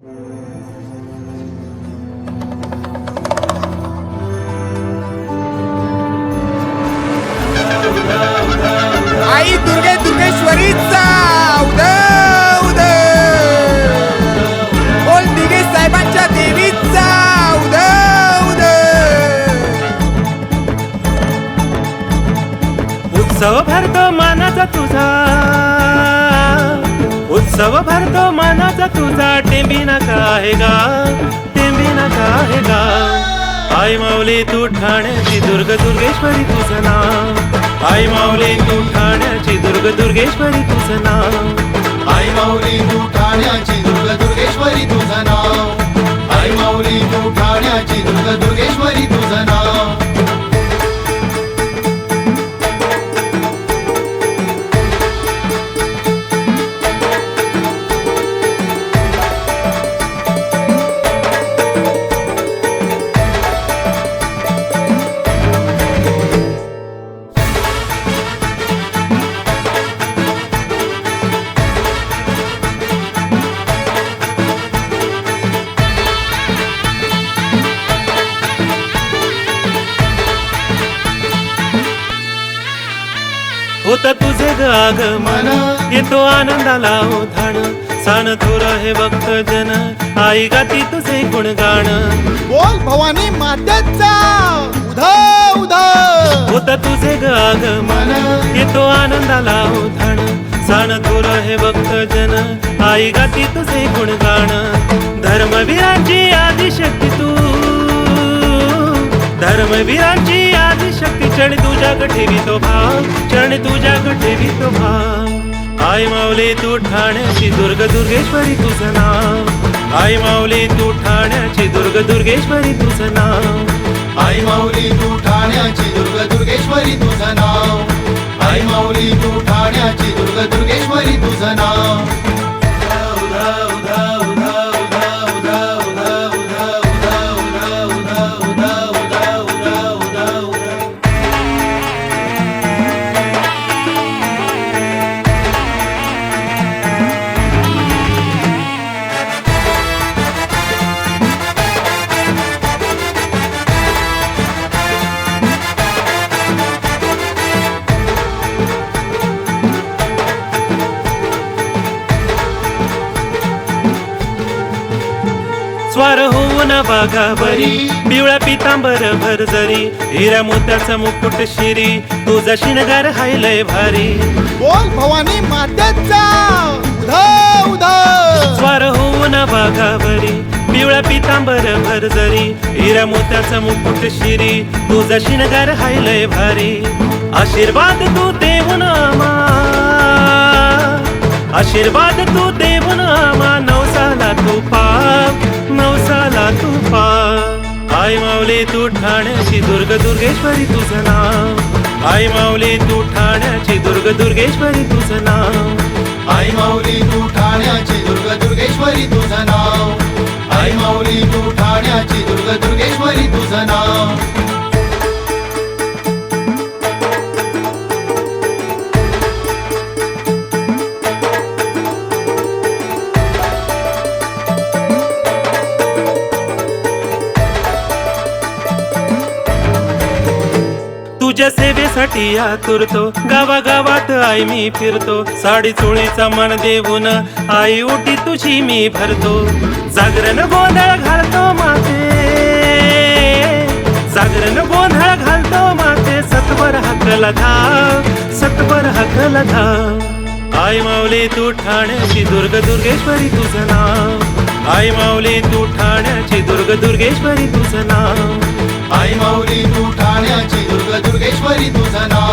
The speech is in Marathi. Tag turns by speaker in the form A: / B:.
A: आई दुर्गे दुर्गेश्वरीचा. उद उद बोल दिगे साहेबांच्या देवीचा. उद उद
B: उत्सव भरतो मानाचा तुझा. सव भरतो मानाचा तुझा टेंबी नका आहे गा टेंबी नका आहे गा. आई माऊली तू ठाण्याची दुर्ग दुर्गेश्वरी तुझं नाव. आई माऊली तू ठाण्याची दुर्ग दुर्गेश्वरी तुझं नाव.
C: आई माऊली तू ठाण्याची दुर्ग दुर्गेश्वरी तुझं नाव. आई माऊली तू ठाण्याची दुर्ग दुर्गेश्वरी
B: होत तुझे आगमन येतो आनंदाला ओधाण सान थोर हे भक्त जन आई गाती तुझे गुणगाण.
A: बोल भवानी मातेचा. उध उध
B: होत तुझे आगमन येतो आनंदाला ओधाण सान थोर हे भक्त जन आई गाती तुझे गुणगान धर्मवीरांची आदिशक्ती तू. धर्मवीरांची आदिशक्ती क्षण तुझ्या कठेवी तो भाव क्षण तुझ्या कठेवी तो भाव आई माऊली तू ठाण्याची दुर्ग दुर्गेश्वरी तुझं नाव. आई माऊली तू ठाण्याची दुर्ग दुर्गेश्वरी तुझं नाव.
C: आई माऊली तू ठाण्याची दुर्ग दुर्गेश्वरी तुझं नाव.
B: स्वार होऊन बागावरी पिवळा पितांबर भर जरी. हिरा मोत्याचा मुकुट शिरी. तुझा शिणगार हायलय भारी.
A: बोल भवानी उध उध
B: स्वार होऊन बागावरी पिवळा पितांबर भर जरी. हिरा मोत्याचा मुकुट शिरी. तुझा शिणगार हायलय भारी. आशीर्वाद तू देऊन आमा. आशीर्वाद तू देऊन आमा. नवसाला तू पाप. माऊली तू ठाण्याची दुर्ग दुर्गेश्वरी तुझं नाव. आई माऊली तू ठाण्याची दुर्ग दुर्गेश्वरी तुझं नाव.
C: आई माऊली तू ठाण्याची
B: तुझ्या सेवेसाठी आतुरतो. गावागावात आई मी फिरतो. साडी चोळीचा मन देऊन आई ओटी तुझी मी भरतो. जागरण गोंधळ घालतो माते. जागरण गोंधळ घालतो माते. सत्वर हकला धाव सत्वर हकला धाव आई माऊली तू ठाण्याची दुर्ग दुर्गेश्वरी तुझं नाव. आई माऊली तू ठाण्याची दुर्ग दुर्गेश्वरी तुझं नाव.
C: आई माऊली तू ठाण्याची दुर्ग दुर्गेश्वरी तुझं नाव